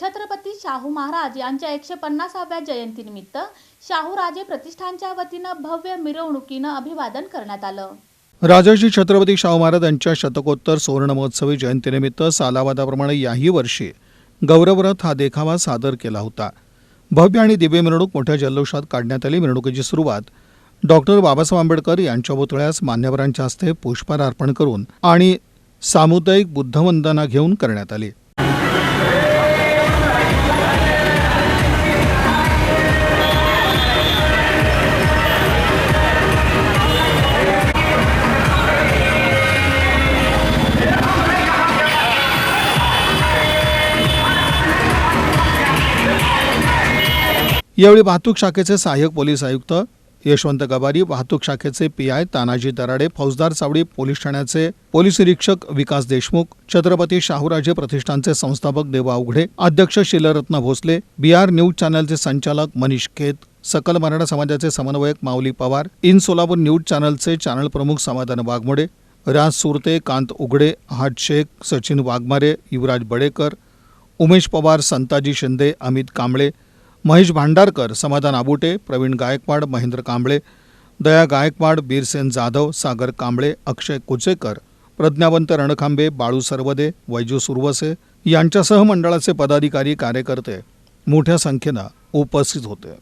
छत्रपती शाहू महाराज यांच्या एकशे पन्नासाव्या जयंतीनिमित्त शाहूराजे प्रतिष्ठानच्या वतीनं भव्य मिरवणुकीनं अभिवादन करण्यात आलं. राजर्षी छत्रपती शाहू महाराज यांच्या शतकोत्तर सुवर्ण महोत्सवी जयंतीनिमित्त सालावादाप्रमाणे याही वर्षी गौरवरथ हा देखावा सादर केला होता. भव्य आणि दिव्य मिरवणूक मोठ्या जल्लोषात काढण्यात आली. मिरवणुकीची सुरुवात डॉक्टर बाबासाहेब आंबेडकर यांच्या पुतळ्यास मान्यवरांच्या हस्ते पुष्पहार अर्पण करून आणि सामुदायिक बुद्धवंदना घेऊन करण्यात आली. यावेळी वाहतूक शाखेचे सहाय्यक पोलीस आयुक्त यशवंत गबारी वाहतूक शाखेचे पी आय तानाजी दराडे फौजदार चावडी पोलीस ठाण्याचे पोलीस निरीक्षक विकास देशमुख छत्रपती शाहूराजे प्रतिष्ठानचे संस्थापक देवा उघडे अध्यक्ष शिलरत्न भोसले बिहार न्यूज चॅनलचे संचालक मनीष खेत सकल मराठा समाजाचे समन्वयक माऊली पवार इन सोलापूर न्यूज चॅनलचे चॅनल प्रमुख समाधान वाघमोडे राज सुरते कांत उघडे हाट शेख सचिन वाघमारे युवराज बडेकर उमेश पवार संताजी शिंदे अमित कांबळे महेश भांडारकर समाधान आबुटे प्रवीण गायकवाड महेंद्र कांबळे दया गायकवाड बीरसेन जाधव सागर कांबळे अक्षय कुचेकर प्रज्ञावंत रणखांबे बाळू सरवदे वैजू सुरवसे यांच्यासह मंडळाचे पदाधिकारी कार्यकर्ते मोठ्या संख्येनं उपस्थित होते.